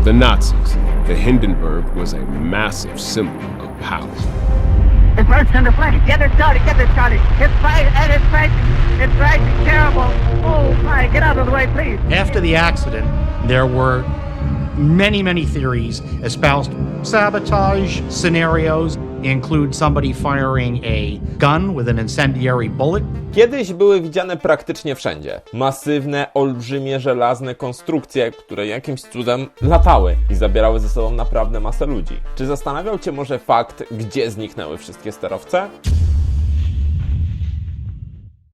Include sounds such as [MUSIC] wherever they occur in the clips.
For the Nazis, the Hindenburg was a massive symbol of power. It bursts into flames. Get it, Charlie. Get it, Charlie. It's bright and it's bright. It's bright and terrible. Oh, my. Get out of the way, please. After the accident, there were many, many theories espoused. Sabotage scenarios include somebody firing a gun with an incendiary bullet. Kiedyś były widziane praktycznie wszędzie. Masywne, olbrzymie, żelazne konstrukcje, które jakimś cudem latały i zabierały ze sobą naprawdę masę ludzi. Czy zastanawiał Cię może fakt, gdzie zniknęły wszystkie sterowce?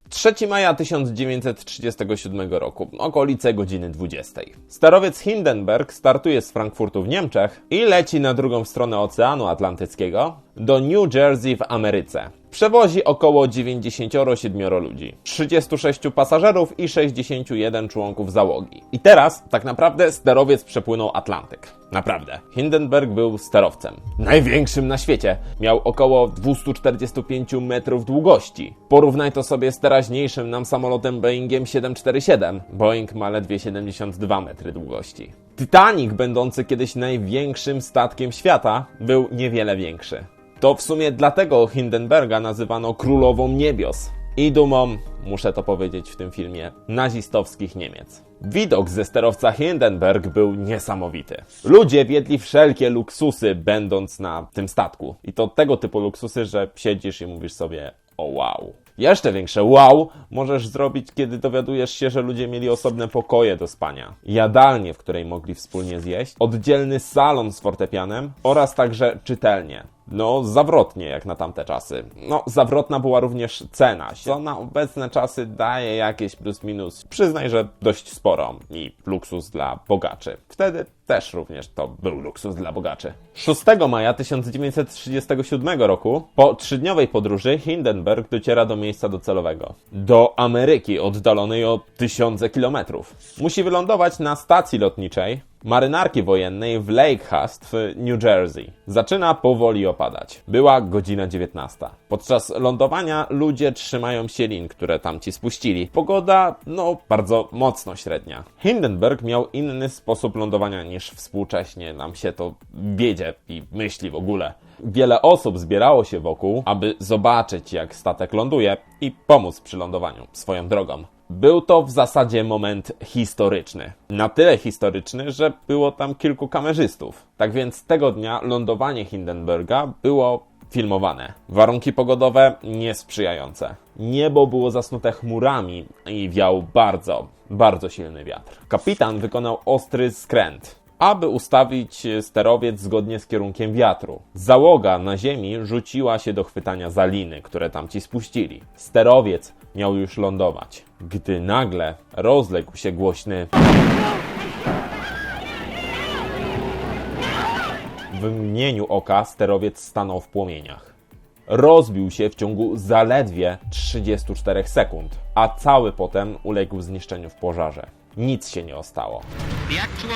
3 maja 1937 roku, okolice godziny 20. Sterowiec Hindenburg startuje z Frankfurtu w Niemczech i leci na drugą stronę Oceanu Atlantyckiego do New Jersey w Ameryce. Przewozi około 97 ludzi, 36 pasażerów i 61 członków załogi. I teraz tak naprawdę sterowiec przepłynął Atlantyk. Naprawdę. Hindenburg był sterowcem. Największym na świecie. Miał około 245 metrów długości. Porównaj to sobie z teraźniejszym nam samolotem Boeingiem 747. Boeing ma ledwie 72 metry długości. Titanic, będący kiedyś największym statkiem świata, był niewiele większy. To w sumie dlatego Hindenburga nazywano królową niebios. I dumą, muszę to powiedzieć w tym filmie, nazistowskich Niemiec. Widok ze sterowca Hindenburg był niesamowity. Ludzie wiedli wszelkie luksusy, będąc na tym statku. I to tego typu luksusy, że siedzisz i mówisz sobie, o wow. Jeszcze większe wow możesz zrobić, kiedy dowiadujesz się, że ludzie mieli osobne pokoje do spania, jadalnię, w której mogli wspólnie zjeść, oddzielny salon z fortepianem oraz także czytelnię. No, zawrotnie jak na tamte czasy. No, zawrotna była również cena, co na obecne czasy daje jakieś plus minus. Przyznaj, że dość sporo i luksus dla bogaczy. Wtedy też również to był luksus dla bogaczy. 6 maja 1937 roku, po trzydniowej podróży, Hindenburg dociera do miejsca docelowego. Do Ameryki, oddalonej o tysiące kilometrów. Musi wylądować na stacji lotniczej, marynarki wojennej w Lakehurst w New Jersey. Zaczyna powoli opadać. Była godzina 19. Podczas lądowania ludzie trzymają się lin, które tam ci spuścili. Pogoda, no, bardzo mocno średnia. Hindenburg miał inny sposób lądowania niż współcześnie nam się to wiedzie i myśli w ogóle. Wiele osób zbierało się wokół, aby zobaczyć, jak statek ląduje i pomóc przy lądowaniu swoją drogą. Był to w zasadzie moment historyczny. Na tyle historyczny, że było tam kilku kamerzystów. Tak więc tego dnia lądowanie Hindenburga było filmowane. Warunki pogodowe niesprzyjające. Niebo było zasnute chmurami i wiał bardzo, bardzo silny wiatr. Kapitan wykonał ostry skręt aby ustawić sterowiec zgodnie z kierunkiem wiatru. Załoga na ziemi rzuciła się do chwytania za liny, które tam ci spuścili. Sterowiec miał już lądować, gdy nagle rozległ się głośny. W mgnieniu oka sterowiec stanął w płomieniach. Rozbił się w ciągu zaledwie 34 sekund, a cały potem uległ zniszczeniu w pożarze. Nic się nie ostało. The airship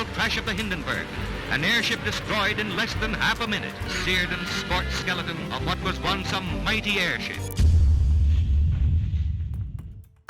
airship.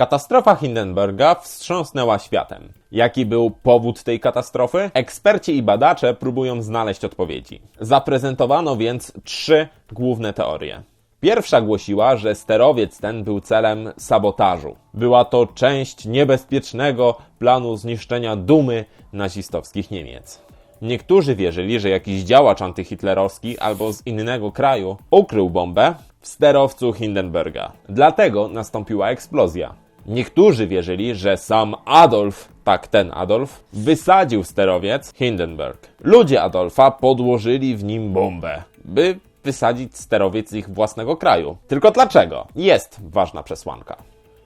Katastrofa Hindenburga wstrząsnęła światem. Jaki był powód tej katastrofy? Eksperci i badacze próbują znaleźć odpowiedzi. Zaprezentowano więc trzy główne teorie. Pierwsza głosiła, że sterowiec ten był celem sabotażu. Była to część niebezpiecznego planu zniszczenia dumy nazistowskich Niemiec. Niektórzy wierzyli, że jakiś działacz antyhitlerowski albo z innego kraju ukrył bombę w sterowcu Hindenburga. Dlatego nastąpiła eksplozja. Niektórzy wierzyli, że sam Adolf, tak ten Adolf, wysadził sterowiec Hindenburg. Ludzie Adolfa podłożyli w nim bombę, by wysadzić sterowiec ich własnego kraju. Tylko dlaczego? Jest ważna przesłanka.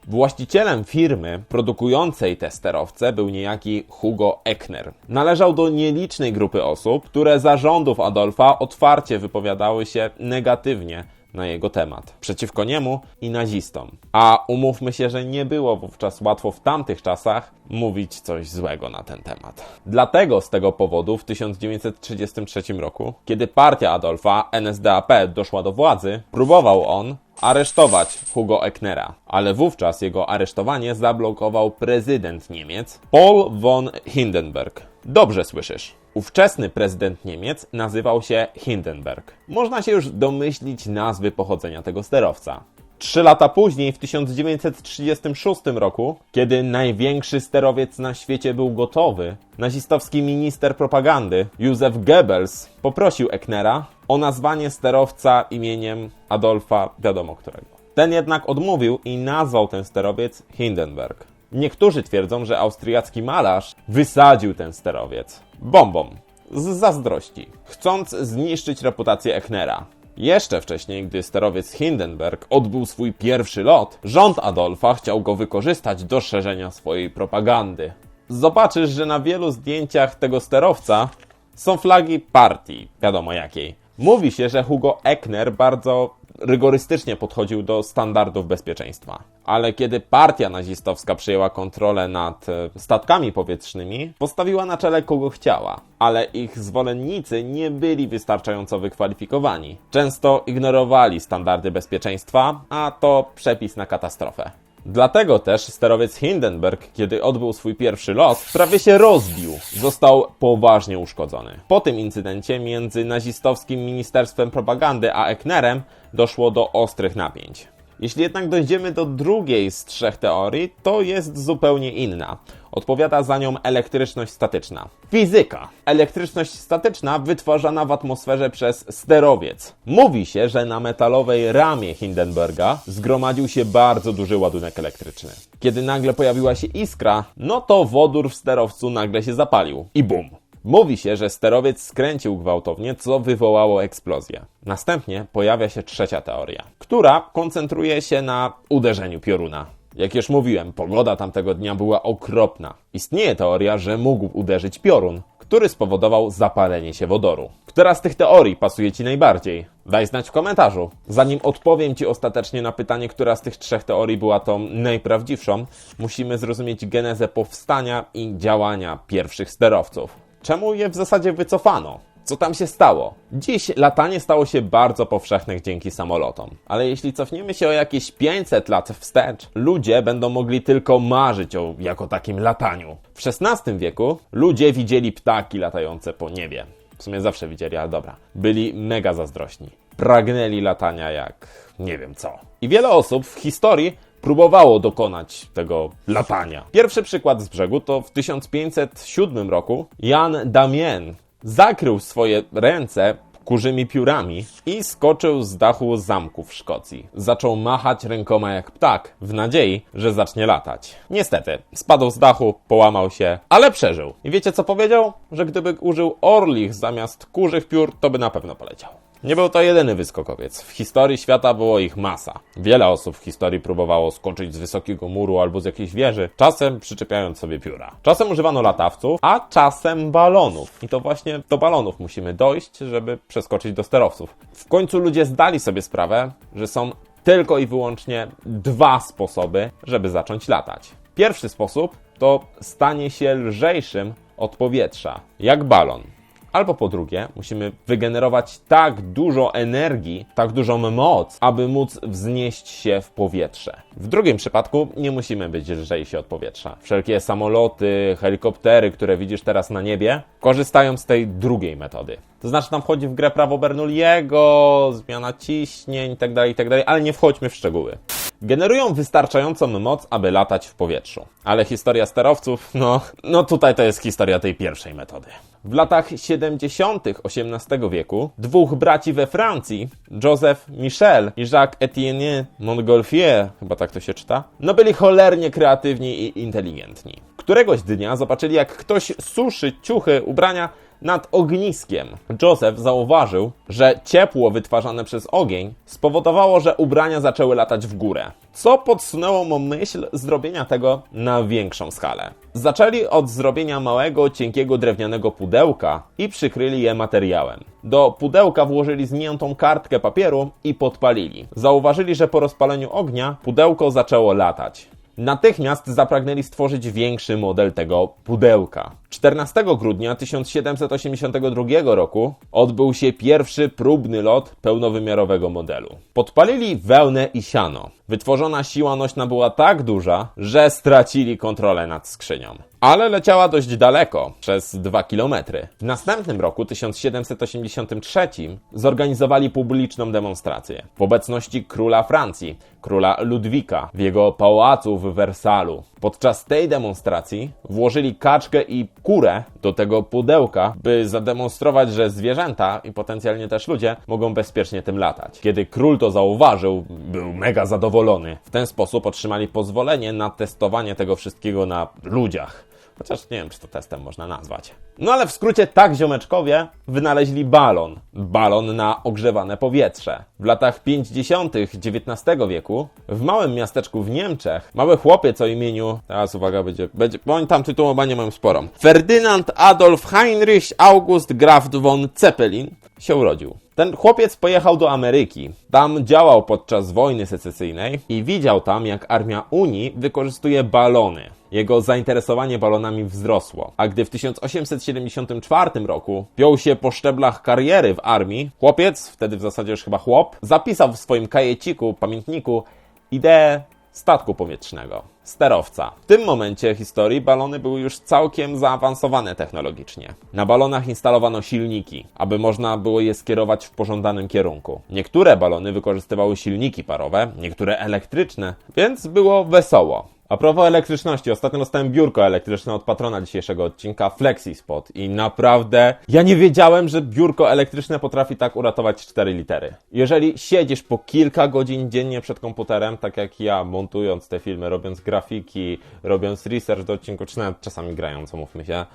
Właścicielem firmy produkującej te sterowce był niejaki Hugo Eckner. Należał do nielicznej grupy osób, które za rządów Adolfa otwarcie wypowiadały się negatywnie na jego temat, przeciwko niemu i nazistom. A umówmy się, że nie było wówczas łatwo w tamtych czasach mówić coś złego na ten temat. Dlatego z tego powodu w 1933 roku, kiedy partia Adolfa, NSDAP, doszła do władzy, próbował on aresztować Hugo Ecknera, ale wówczas jego aresztowanie zablokował prezydent Niemiec Paul von Hindenburg. Dobrze słyszysz. Ówczesny prezydent Niemiec nazywał się Hindenburg. Można się już domyślić nazwy pochodzenia tego sterowca. Trzy lata później, w 1936 roku, kiedy największy sterowiec na świecie był gotowy, nazistowski minister propagandy Józef Goebbels poprosił Ecknera o nazwanie sterowca imieniem Adolfa wiadomo którego. Ten jednak odmówił i nazwał ten sterowiec Hindenburg. Niektórzy twierdzą, że austriacki malarz wysadził ten sterowiec bombą z zazdrości, chcąc zniszczyć reputację Ecknera. Jeszcze wcześniej, gdy sterowiec Hindenburg odbył swój pierwszy lot, rząd Adolfa chciał go wykorzystać do szerzenia swojej propagandy. Zobaczysz, że na wielu zdjęciach tego sterowca są flagi partii, wiadomo jakiej. Mówi się, że Hugo Eckner bardzo rygorystycznie podchodził do standardów bezpieczeństwa. Ale kiedy partia nazistowska przejęła kontrolę nad e, statkami powietrznymi, postawiła na czele kogo chciała, ale ich zwolennicy nie byli wystarczająco wykwalifikowani. Często ignorowali standardy bezpieczeństwa, a to przepis na katastrofę. Dlatego też sterowiec Hindenburg, kiedy odbył swój pierwszy lot, prawie się rozbił. Został poważnie uszkodzony. Po tym incydencie między nazistowskim Ministerstwem Propagandy a Ecknerem doszło do ostrych napięć. Jeśli jednak dojdziemy do drugiej z trzech teorii, to jest zupełnie inna. Odpowiada za nią elektryczność statyczna. Fizyka. Elektryczność statyczna wytwarzana w atmosferze przez sterowiec. Mówi się, że na metalowej ramie Hindenburga zgromadził się bardzo duży ładunek elektryczny. Kiedy nagle pojawiła się iskra, no to wodór w sterowcu nagle się zapalił. I bum! Mówi się, że sterowiec skręcił gwałtownie, co wywołało eksplozję. Następnie pojawia się trzecia teoria, która koncentruje się na uderzeniu pioruna. Jak już mówiłem, pogoda tamtego dnia była okropna. Istnieje teoria, że mógł uderzyć piorun, który spowodował zapalenie się wodoru. Która z tych teorii pasuje Ci najbardziej? Daj znać w komentarzu. Zanim odpowiem Ci ostatecznie na pytanie, która z tych trzech teorii była tą najprawdziwszą, musimy zrozumieć genezę powstania i działania pierwszych sterowców. Czemu je w zasadzie wycofano? Co tam się stało? Dziś latanie stało się bardzo powszechne dzięki samolotom. Ale jeśli cofniemy się o jakieś 500 lat wstecz, ludzie będą mogli tylko marzyć o jako takim lataniu. W XVI wieku ludzie widzieli ptaki latające po niebie. W sumie zawsze widzieli, ale dobra. Byli mega zazdrośni. Pragnęli latania jak nie wiem co. I wiele osób w historii próbowało dokonać tego latania. Pierwszy przykład z brzegu to w 1507 roku Jan Damien zakrył swoje ręce kurzymi piórami i skoczył z dachu zamku w Szkocji. Zaczął machać rękoma jak ptak, w nadziei, że zacznie latać. Niestety, spadł z dachu, połamał się, ale przeżył. I wiecie co powiedział? Że gdyby użył orlich zamiast kurzych piór, to by na pewno poleciał. Nie był to jedyny wyskokowiec. W historii świata było ich masa. Wiele osób w historii próbowało skoczyć z wysokiego muru albo z jakiejś wieży, czasem przyczepiając sobie pióra. Czasem używano latawców, a czasem balonów. I to właśnie do balonów musimy dojść, żeby przeskoczyć do sterowców. W końcu ludzie zdali sobie sprawę, że są tylko i wyłącznie dwa sposoby, żeby zacząć latać. Pierwszy sposób to stanie się lżejszym od powietrza, jak balon. Albo po drugie, musimy wygenerować tak dużo energii, tak dużą moc, aby móc wznieść się w powietrze. W drugim przypadku nie musimy być lżejsi od powietrza. Wszelkie samoloty, helikoptery, które widzisz teraz na niebie, korzystają z tej drugiej metody. To znaczy tam wchodzi w grę prawo Bernoulliego, zmiana ciśnień itd., itd., ale nie wchodźmy w szczegóły generują wystarczającą moc, aby latać w powietrzu. Ale historia sterowców, no, no tutaj to jest historia tej pierwszej metody. W latach 70. XVIII wieku dwóch braci we Francji, Joseph Michel i Jacques Etienne Montgolfier, chyba tak to się czyta, no byli cholernie kreatywni i inteligentni. Któregoś dnia zobaczyli, jak ktoś suszy ciuchy, ubrania nad ogniskiem. Joseph zauważył, że ciepło wytwarzane przez ogień spowodowało, że ubrania zaczęły latać w górę. Co podsunęło mu myśl zrobienia tego na większą skalę. Zaczęli od zrobienia małego, cienkiego drewnianego pudełka i przykryli je materiałem. Do pudełka włożyli zmiętą kartkę papieru i podpalili. Zauważyli, że po rozpaleniu ognia pudełko zaczęło latać. Natychmiast zapragnęli stworzyć większy model tego pudełka. 14 grudnia 1782 roku odbył się pierwszy próbny lot pełnowymiarowego modelu. Podpalili wełnę i siano. Wytworzona siła nośna była tak duża, że stracili kontrolę nad skrzynią. Ale leciała dość daleko, przez 2 km. W następnym roku, 1783, zorganizowali publiczną demonstrację w obecności króla Francji, króla Ludwika, w jego pałacu w Wersalu. Podczas tej demonstracji włożyli kaczkę i kurę do tego pudełka, by zademonstrować, że zwierzęta i potencjalnie też ludzie mogą bezpiecznie tym latać. Kiedy król to zauważył, był mega zadowolony. W ten sposób otrzymali pozwolenie na testowanie tego wszystkiego na ludziach. Chociaż nie wiem, czy to testem można nazwać. No ale w skrócie tak ziomeczkowie wynaleźli balon. Balon na ogrzewane powietrze. W latach 50. XIX wieku w małym miasteczku w Niemczech mały chłopiec o imieniu, teraz uwaga, będzie, będzie bo oni tam tytułowanie mają sporą. Ferdynand Adolf Heinrich August Graf von Zeppelin się urodził. Ten chłopiec pojechał do Ameryki. Tam działał podczas wojny secesyjnej i widział tam, jak armia Unii wykorzystuje balony. Jego zainteresowanie balonami wzrosło, a gdy w 1874 roku piął się po szczeblach kariery w armii, chłopiec, wtedy w zasadzie już chyba chłop, zapisał w swoim kajeciku, pamiętniku ideę statku powietrznego, sterowca. W tym momencie historii balony były już całkiem zaawansowane technologicznie. Na balonach instalowano silniki, aby można było je skierować w pożądanym kierunku. Niektóre balony wykorzystywały silniki parowe, niektóre elektryczne, więc było wesoło. A propos elektryczności, ostatnio dostałem biurko elektryczne od patrona dzisiejszego odcinka FlexiSpot i naprawdę ja nie wiedziałem, że biurko elektryczne potrafi tak uratować 4 litery. Jeżeli siedzisz po kilka godzin dziennie przed komputerem, tak jak ja, montując te filmy, robiąc grafiki, robiąc research do odcinków, czy nawet czasami grając, umówmy się,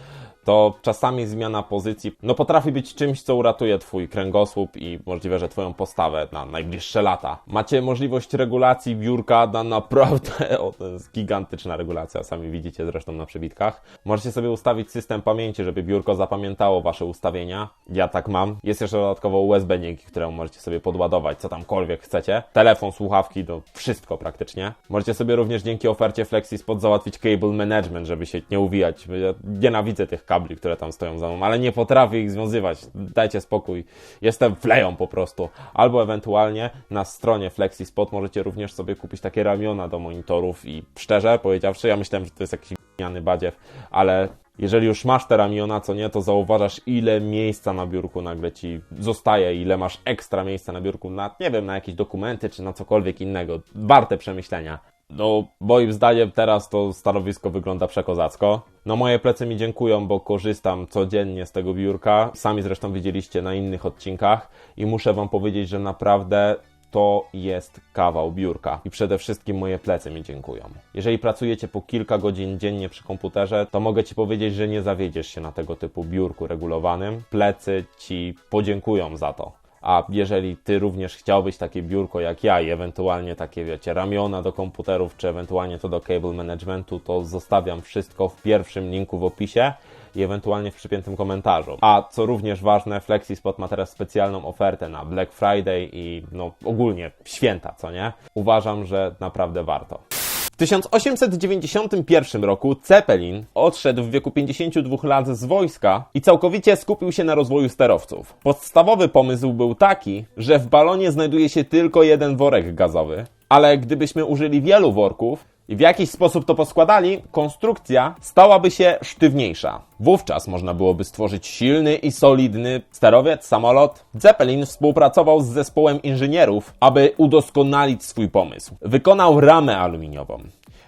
to czasami zmiana pozycji no potrafi być czymś, co uratuje Twój kręgosłup i możliwe, że Twoją postawę na najbliższe lata. Macie możliwość regulacji biurka na naprawdę, [LAUGHS] o to jest gigantyczna regulacja, sami widzicie zresztą na przebitkach. Możecie sobie ustawić system pamięci, żeby biurko zapamiętało Wasze ustawienia. Ja tak mam. Jest jeszcze dodatkowo USB, dzięki któremu możecie sobie podładować co tamkolwiek chcecie. Telefon, słuchawki, to wszystko praktycznie. Możecie sobie również dzięki ofercie FlexiSpot załatwić cable management, żeby się nie uwijać. Ja nienawidzę tych kabli, które tam stoją za mną, ale nie potrafię ich związywać. Dajcie spokój. Jestem fleją po prostu. Albo ewentualnie na stronie FlexiSpot możecie również sobie kupić takie ramiona do monitorów i szczerze powiedziawszy, ja myślałem, że to jest jakiś gniany badziew, ale jeżeli już masz te ramiona, co nie, to zauważasz, ile miejsca na biurku nagle ci zostaje, ile masz ekstra miejsca na biurku na, nie wiem, na jakieś dokumenty czy na cokolwiek innego. Warte przemyślenia. No, moim zdaniem teraz to stanowisko wygląda przekozacko. No, moje plecy mi dziękują, bo korzystam codziennie z tego biurka. Sami zresztą widzieliście na innych odcinkach i muszę Wam powiedzieć, że naprawdę to jest kawał biurka i przede wszystkim moje plecy mi dziękują. Jeżeli pracujecie po kilka godzin dziennie przy komputerze, to mogę Ci powiedzieć, że nie zawiedziesz się na tego typu biurku regulowanym. Plecy Ci podziękują za to. A jeżeli Ty również chciałbyś takie biurko jak ja i ewentualnie takie, wiecie, ramiona do komputerów, czy ewentualnie to do cable managementu, to zostawiam wszystko w pierwszym linku w opisie i ewentualnie w przypiętym komentarzu. A co również ważne, FlexiSpot ma teraz specjalną ofertę na Black Friday i no ogólnie święta, co nie? Uważam, że naprawdę warto. W 1891 roku Zeppelin odszedł w wieku 52 lat z wojska i całkowicie skupił się na rozwoju sterowców. Podstawowy pomysł był taki, że w balonie znajduje się tylko jeden worek gazowy, ale gdybyśmy użyli wielu worków i w jakiś sposób to poskładali, konstrukcja stałaby się sztywniejsza. Wówczas można byłoby stworzyć silny i solidny sterowiec, samolot. Zeppelin współpracował z zespołem inżynierów, aby udoskonalić swój pomysł. Wykonał ramę aluminiową.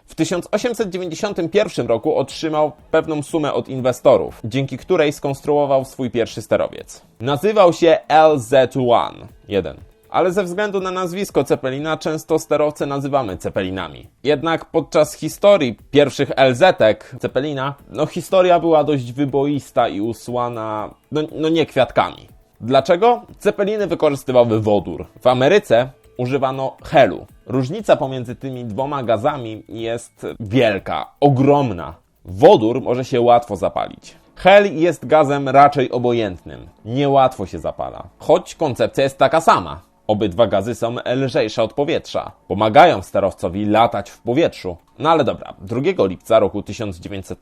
W 1891 roku otrzymał pewną sumę od inwestorów, dzięki której skonstruował swój pierwszy sterowiec. Nazywał się LZ-1. 1 ale ze względu na nazwisko Cepelina często sterowce nazywamy Cepelinami. Jednak podczas historii pierwszych LZ-ek Cepelina, no historia była dość wyboista i usłana, no, no nie kwiatkami. Dlaczego? Cepeliny wykorzystywały wodór. W Ameryce używano helu. Różnica pomiędzy tymi dwoma gazami jest wielka, ogromna. Wodór może się łatwo zapalić. Hel jest gazem raczej obojętnym. Niełatwo się zapala. Choć koncepcja jest taka sama. Obydwa gazy są lżejsze od powietrza. Pomagają sterowcowi latać w powietrzu. No ale dobra, 2 lipca roku 1900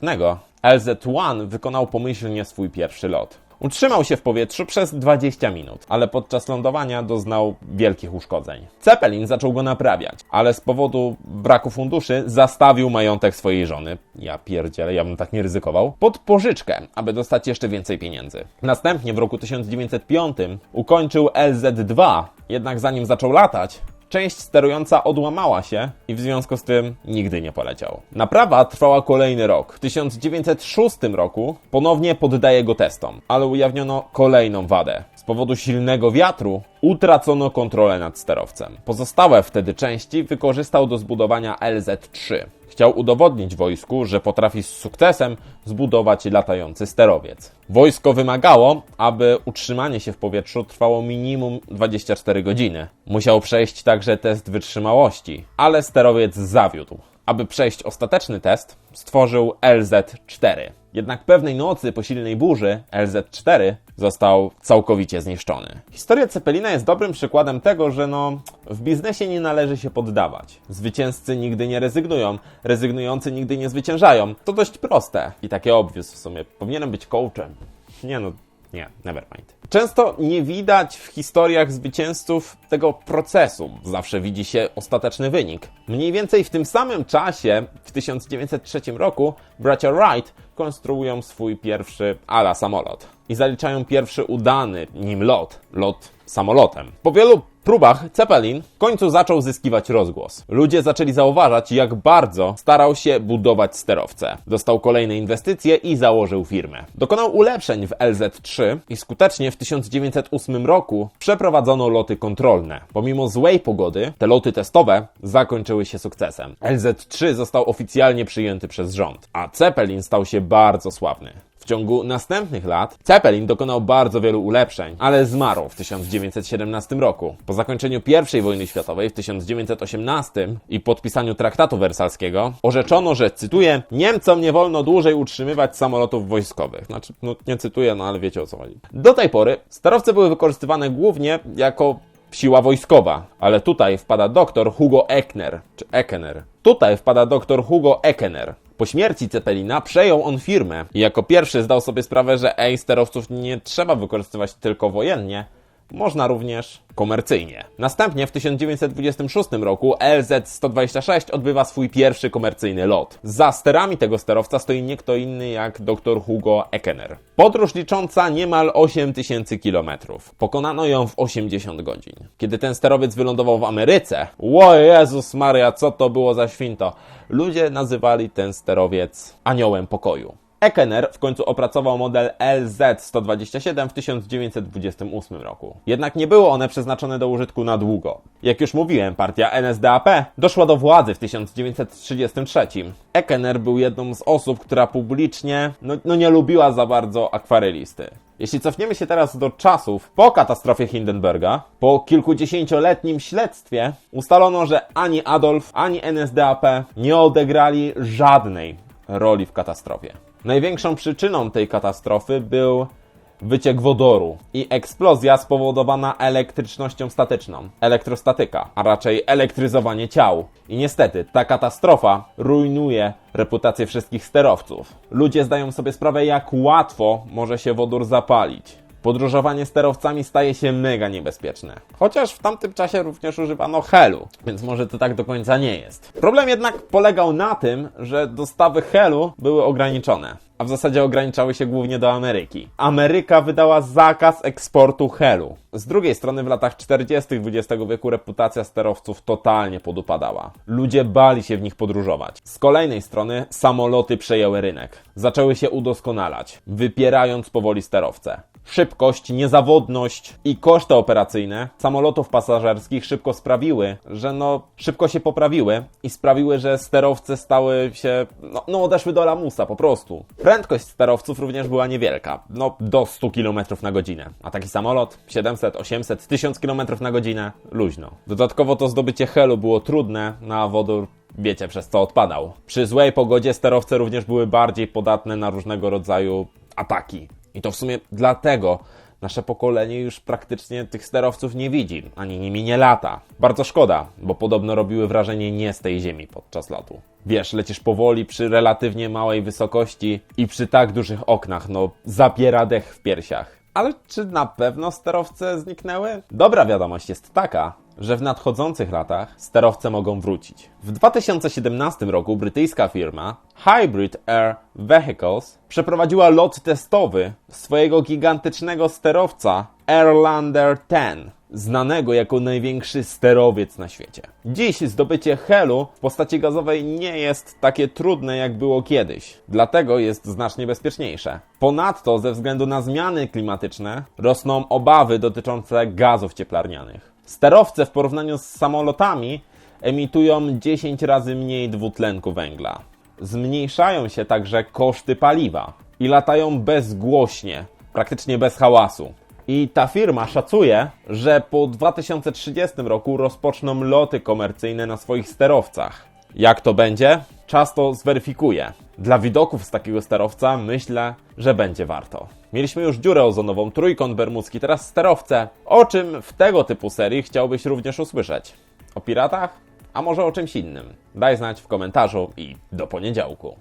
LZ-1 wykonał pomyślnie swój pierwszy lot. Utrzymał się w powietrzu przez 20 minut, ale podczas lądowania doznał wielkich uszkodzeń. Zeppelin zaczął go naprawiać, ale z powodu braku funduszy zastawił majątek swojej żony, ja pierdzielę, ja bym tak nie ryzykował, pod pożyczkę, aby dostać jeszcze więcej pieniędzy. Następnie w roku 1905 ukończył LZ-2, jednak zanim zaczął latać, Część sterująca odłamała się i w związku z tym nigdy nie poleciał. Naprawa trwała kolejny rok. W 1906 roku ponownie poddaje go testom, ale ujawniono kolejną wadę. Powodu silnego wiatru utracono kontrolę nad sterowcem. Pozostałe wtedy części wykorzystał do zbudowania LZ-3. Chciał udowodnić wojsku, że potrafi z sukcesem zbudować latający sterowiec. Wojsko wymagało, aby utrzymanie się w powietrzu trwało minimum 24 godziny. Musiał przejść także test wytrzymałości, ale sterowiec zawiódł. Aby przejść ostateczny test, stworzył LZ-4. Jednak pewnej nocy po silnej burzy LZ-4 został całkowicie zniszczony. Historia Cepelina jest dobrym przykładem tego, że no, w biznesie nie należy się poddawać. Zwycięzcy nigdy nie rezygnują, rezygnujący nigdy nie zwyciężają. To dość proste i takie obvious w sumie. Powinienem być coachem. Nie no, nie, never mind. Często nie widać w historiach zwycięzców tego procesu. Zawsze widzi się ostateczny wynik. Mniej więcej w tym samym czasie, w 1903 roku, bracia Wright konstruują swój pierwszy ala samolot i zaliczają pierwszy udany nim lot, lot samolotem. Po wielu próbach Zeppelin w końcu zaczął zyskiwać rozgłos. Ludzie zaczęli zauważać, jak bardzo starał się budować sterowce. Dostał kolejne inwestycje i założył firmę. Dokonał ulepszeń w LZ-3 i skutecznie w 1908 roku przeprowadzono loty kontrolne. Pomimo złej pogody, te loty testowe zakończyły się sukcesem. LZ-3 został oficjalnie przyjęty przez rząd, a Zeppelin stał się bardzo sławny. Ciągu następnych lat Zeppelin dokonał bardzo wielu ulepszeń, ale zmarł w 1917 roku. Po zakończeniu I wojny światowej w 1918 i podpisaniu traktatu wersalskiego orzeczono, że, cytuję, Niemcom nie wolno dłużej utrzymywać samolotów wojskowych. Znaczy, no nie cytuję, no ale wiecie o co chodzi. Do tej pory sterowce były wykorzystywane głównie jako siła wojskowa, ale tutaj wpada doktor Hugo Eckner, czy. Tutaj wpada doktor Hugo Eckener. Po śmierci Cepelina przejął on firmę i jako pierwszy zdał sobie sprawę, że ej, sterowców nie trzeba wykorzystywać tylko wojennie, można również komercyjnie. Następnie w 1926 roku LZ-126 odbywa swój pierwszy komercyjny lot. Za sterami tego sterowca stoi nie kto inny jak dr Hugo Eckener. Podróż licząca niemal 8000 km. Pokonano ją w 80 godzin. Kiedy ten sterowiec wylądował w Ameryce, o Jezus Maria, co to było za święto, ludzie nazywali ten sterowiec aniołem pokoju. Ekener w końcu opracował model LZ-127 w 1928 roku. Jednak nie były one przeznaczone do użytku na długo. Jak już mówiłem, partia NSDAP doszła do władzy w 1933. Ekener był jedną z osób, która publicznie no, no nie lubiła za bardzo akwarelisty. Jeśli cofniemy się teraz do czasów po katastrofie Hindenburga, po kilkudziesięcioletnim śledztwie, ustalono, że ani Adolf, ani NSDAP nie odegrali żadnej roli w katastrofie. Największą przyczyną tej katastrofy był wyciek wodoru i eksplozja spowodowana elektrycznością statyczną, elektrostatyka, a raczej elektryzowanie ciał. I niestety, ta katastrofa rujnuje reputację wszystkich sterowców. Ludzie zdają sobie sprawę, jak łatwo może się wodór zapalić. Podróżowanie sterowcami staje się mega niebezpieczne. Chociaż w tamtym czasie również używano helu, więc może to tak do końca nie jest. Problem jednak polegał na tym, że dostawy helu były ograniczone a w zasadzie ograniczały się głównie do Ameryki. Ameryka wydała zakaz eksportu helu. Z drugiej strony w latach 40. XX wieku reputacja sterowców totalnie podupadała. Ludzie bali się w nich podróżować. Z kolejnej strony samoloty przejęły rynek. Zaczęły się udoskonalać, wypierając powoli sterowce. Szybkość, niezawodność i koszty operacyjne samolotów pasażerskich szybko sprawiły, że no szybko się poprawiły i sprawiły, że sterowce stały się, no, no odeszły do lamusa po prostu. Prędkość sterowców również była niewielka, no do 100 km na godzinę, a taki samolot 700, 800, 1000 km na godzinę luźno. Dodatkowo to zdobycie helu było trudne, na wodór wiecie przez co odpadał. Przy złej pogodzie sterowce również były bardziej podatne na różnego rodzaju ataki. I to w sumie dlatego Nasze pokolenie już praktycznie tych sterowców nie widzi, ani nimi nie lata. Bardzo szkoda, bo podobno robiły wrażenie nie z tej ziemi podczas lotu. Wiesz, lecisz powoli przy relatywnie małej wysokości i przy tak dużych oknach, no zapiera dech w piersiach. Ale czy na pewno sterowce zniknęły? Dobra wiadomość jest taka, że w nadchodzących latach sterowce mogą wrócić. W 2017 roku brytyjska firma Hybrid Air Vehicles przeprowadziła lot testowy swojego gigantycznego sterowca Airlander 10 znanego jako największy sterowiec na świecie. Dziś zdobycie helu w postaci gazowej nie jest takie trudne jak było kiedyś, dlatego jest znacznie bezpieczniejsze. Ponadto ze względu na zmiany klimatyczne rosną obawy dotyczące gazów cieplarnianych. Sterowce w porównaniu z samolotami emitują 10 razy mniej dwutlenku węgla. Zmniejszają się także koszty paliwa i latają bezgłośnie, praktycznie bez hałasu. I ta firma szacuje, że po 2030 roku rozpoczną loty komercyjne na swoich sterowcach. Jak to będzie? Czas to zweryfikuje. Dla widoków z takiego sterowca myślę, że będzie warto. Mieliśmy już dziurę ozonową, trójkąt bermudzki, teraz sterowce. O czym w tego typu serii chciałbyś również usłyszeć? O piratach? A może o czymś innym? Daj znać w komentarzu i do poniedziałku.